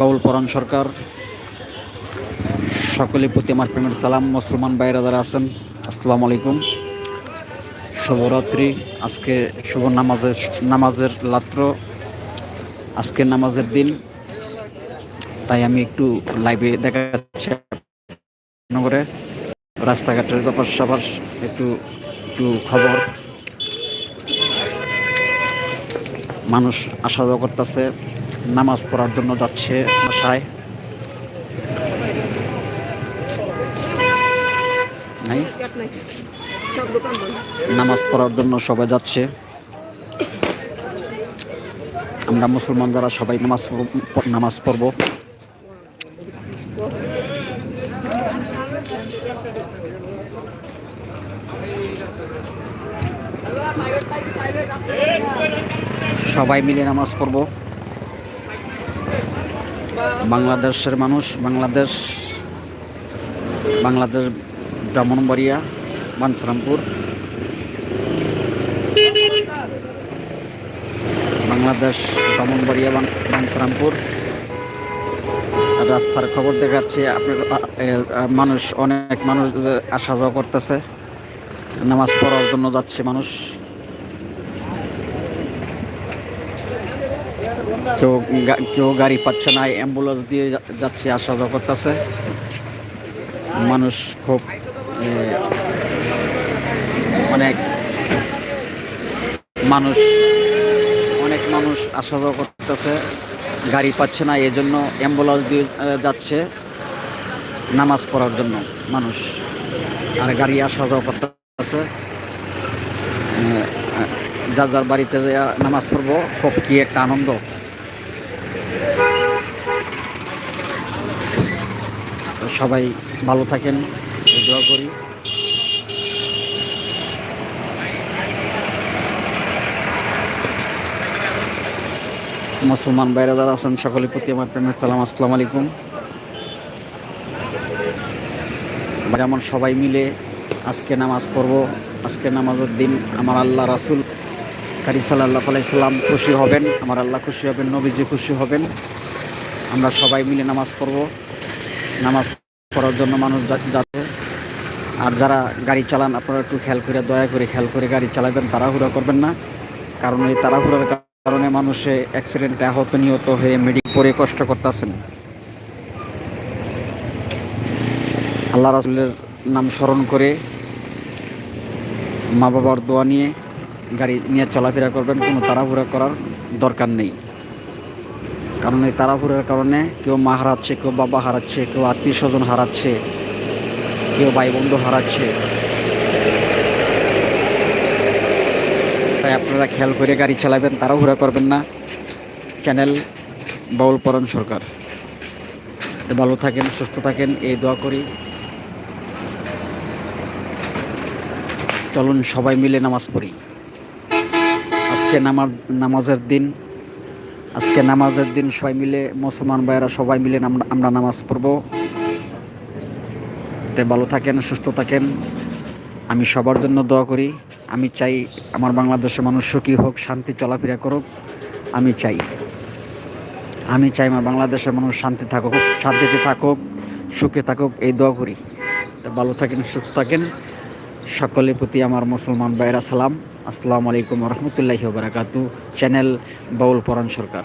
বাউল পরাণ সরকার, সকলের প্রতি আমার প্রেমের সালাম। মুসলমান ভাইরা যারা আছেন, আসসালামু আলাইকুম। শুভরাত্রি। আজকে শুভ নামাজের নামাজের রাত্র। আজকে নামাজের দিন। তাই আমি একটু লাইভে দেখা যাচ্ছে নগরে রাস্তাঘাটের ব্যাপার সবার একটু একটু খবর। মানুষ আসা যাওয়া করতেছে। নামাজ পড়ার জন্য যাচ্ছে বাসায়। নামাজ পড়ার জন্য সবাই যাচ্ছে। আমরা মুসলমান যারা, সবাই নামাজ নামাজ পড়ব। সবাই মিলে নামাজ পড়ব। বাংলাদেশের মানুষ, বাংলাদেশ বাংলাদেশ ব্রাহ্মণবাড়িয়া, বাঞ্ছরামপুর। বাংলাদেশ ব্রাহ্মণবাড়িয়া বাঞ্ছরামপুর। রাস্তার খবর দেখাচ্ছি, আপনার মানুষ, অনেক মানুষ আসা যাওয়া করতেছে। নামাজ পড়ার জন্য যাচ্ছে মানুষ। কেউ কেউ গাড়ি পাচ্ছে না অ্যাম্বুলেন্স দিয়ে যাচ্ছে আসা যাওয়া করতেছে। মানুষ খুব অনেক মানুষ অনেক মানুষ আসা যাওয়া করতেছে, গাড়ি পাচ্ছে না এই জন্য অ্যাম্বুলেন্স দিয়ে যাচ্ছে, নামাজ পড়ার জন্য মানুষ। আর গাড়ি আসা যাওয়া করতেছে যার যার বাড়িতে নামাজ পড়ব, খুব কি একটা আনন্দ। সবাই ভালো থাকেন। দোয়া করি। মুসলমান বাইরে যারা আছেন, সকলের প্রতি আমার প্রেমের সালাম। আসসালামু আলাইকুম। যেমন সবাই মিলে আজকে নামাজ পড়ব। আজকে নামাজের দিন আমার আল্লাহ রাসুল কারি সাল্লাহ আলাইসাল্লাম খুশি হবেন। আমার আল্লাহ খুশি হবেন, নবীজি খুশি হবেন। আমরা সবাই মিলে নামাজ পড়ব। নামাজ পড়ার জন্য মানুষ যাচ্ছে। আর যারা গাড়ি চালান, আপনারা একটু খেয়াল করে, দয়া করে খেয়াল করে গাড়ি চালাবেন, তাড়াহুড়া করবেন না। কারণ এই তাড়াহুড়ার কারণে মানুষে অ্যাক্সিডেন্টে আহত, নিহত হয়ে মেডিক পরে কষ্ট করতেছেন। আল্লাহ রাসুলের নাম স্মরণ করে মা বাবার দোয়া নিয়ে গাড়ি নিয়ে চলাফেরা করবেন, কোনো তাড়াহুড়া করার দরকার নেই। কারণ এই তাড়াহুড়োর কারণে কেউ মা হারাচ্ছে, কেউ বাবা হারাচ্ছে, কেউ আত্মীয় স্বজন হারাচ্ছে, কেউ ভাই বন্ধু হারাচ্ছে। তাই আপনারা খেয়াল করে গাড়ি চালাবেন, তাড়াহুড়া করবেন না। চ্যানেল বাউল পরণ সরকার। ভালো থাকেন, সুস্থ থাকেন, এই দোয়া করি। চলুন সবাই মিলে নামাজ পড়ি। আজকে নামাজ, নামাজের দিন আজকে নামাজের দিন সবাই মিলে, মুসলমান ভাইয়েরা সবাই মিলে আমরা নামাজ পড়ব। তে ভালো থাকেন, সুস্থ থাকেন। আমি সবার জন্য দোয়া করি। আমি চাই আমার বাংলাদেশের মানুষ সুখী হোক, শান্তি চলাফেরা করুক। আমি চাই। আমি চাই আমার বাংলাদেশের মানুষ শান্তি থাকুক, শান্তিতে থাকুক, সুখে থাকুক, এই দোয়া করি। তো ভালো থাকেন, সুস্থ থাকেন। সকলের প্রতি আমার মুসলমান ভাইরা সালাম আসসালামু আলাইকুম রহমতুল্লাহি বারাকাতু চ্যানেল বাউল পরাণ সরকার